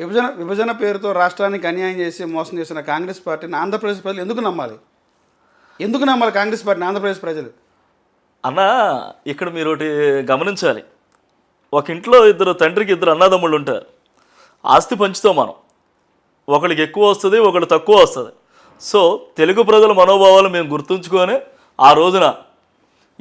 విభజన విభజన పేరుతో రాష్ట్రానికి అన్యాయం చేసి మోసం చేసిన కాంగ్రెస్ పార్టీని ఆంధ్రప్రదేశ్ ప్రజలు ఎందుకు నమ్మాలి? ఎందుకు నమ్మాలి కాంగ్రెస్ పార్టీని ఆంధ్రప్రదేశ్ ప్రజలు? అన్నా ఇక్కడ మీరు ఒకటి గమనించాలి. ఒక ఇంట్లో ఇద్దరు తండ్రికి ఇద్దరు అన్నదమ్ముళ్ళు ఉంటారు. ఆస్తి పంచుతాం మనం. ఒకరికి ఎక్కువ వస్తుంది ఒకళ్ళు తక్కువ వస్తుంది. సో తెలుగు ప్రజల మనోభావాలు మేము గుర్తుంచుకొని ఆ రోజున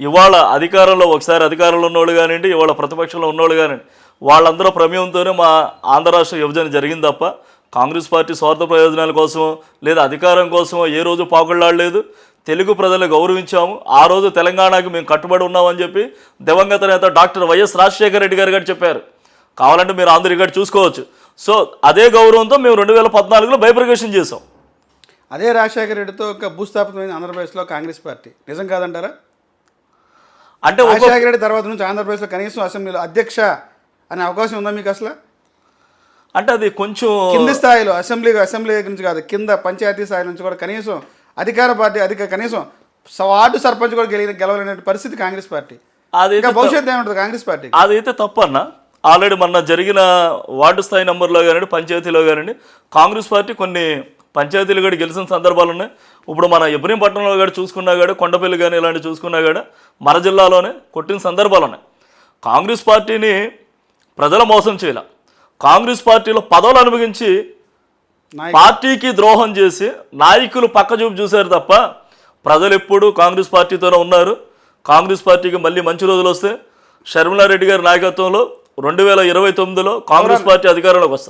ఇవాళ అధికారంలో ఒకసారి అధికారంలో ఉన్నోళ్ళు కానివ్వండి ఇవాళ ప్రతిపక్షంలో ఉన్నోళ్ళు కానివ్వండి వాళ్ళందరూ ప్రమేయంతోనే మా ఆంధ్ర రాష్ట్ర విభజన జరిగింది తప్ప కాంగ్రెస్ పార్టీ స్వార్థ ప్రయోజనాల కోసమో లేదా అధికారం కోసమో ఏ రోజు పాకుళ్ళాడలేదు తెలుగు ప్రజలు గౌరవించాము. ఆ రోజు తెలంగాణకి మేము కట్టుబడి ఉన్నామని చెప్పి దివంగత నేత డాక్టర్ వైఎస్ రాజశేఖర రెడ్డి గారు గారు చెప్పారు. కావాలంటే మీరు ఆంధ్ర ఇక్కడ చూసుకోవచ్చు. సో అదే గౌరవంతో మేము రెండు వేల పద్నాలుగులో బైప్రకేషన్ చేసాం అదే రాజశేఖర రెడ్డితో ఒక భూస్థాపితమైన ఆంధ్రప్రదేశ్లో కాంగ్రెస్ పార్టీ. నిజం కాదంటారా? అంటే రెడ్డి తర్వాత నుంచి ఆంధ్రప్రదేశ్లో కనీసం అసెంబ్లీలో అధ్యక్ష అనే అవకాశం ఉందా మీకు అసలు? అంటే అది కొంచెం కింది స్థాయిలో అసెంబ్లీ అసెంబ్లీ దగ్గర నుంచి కాదు కింద పంచాయతీ స్థాయి నుంచి కూడా కనీసం అధికార పార్టీ అధిక కనీసం వార్డు సర్పంచ్ కూడా గెలిగిన గెలవలేని పరిస్థితి కాంగ్రెస్ పార్టీ. ఇంకా భవిష్యత్తు ఏముంటుంది కాంగ్రెస్ పార్టీ అదైతే తప్పన్న ఆల్రెడీ మొన్న జరిగిన వార్డు స్థాయి నెంబర్లో కానివ్వండి పంచాయతీలో కానివ్వండి కాంగ్రెస్ పార్టీ కొన్ని పంచాయతీలు కూడా గెలిచిన సందర్భాలు ఉన్నాయి. ఇప్పుడు మన ఇబ్రహీంపట్నంలో కూడా చూసుకున్నా కూడా కొండపల్లి కానీ ఇలాంటి చూసుకున్నా కూడా మన జిల్లాలోనే కొట్టిన సందర్భాలు ఉన్నాయి. కాంగ్రెస్ పార్టీని ప్రజల మోసం చేయాల. కాంగ్రెస్ పార్టీలో పదవులు అనుభవించి. పార్టీకి ద్రోహం చేసి నాయకులు పక్క చూపు చూశారు తప్ప ప్రజలు ఎప్పుడు కాంగ్రెస్ పార్టీతోనే ఉన్నారు. కాంగ్రెస్ పార్టీకి మళ్ళీ మంచి రోజులు వస్తే. షర్మిలారెడ్డి గారి నాయకత్వంలో రెండు వేల ఇరవై తొమ్మిదిలో కాంగ్రెస్ పార్టీ అధికారంలోకి వస్తుంది.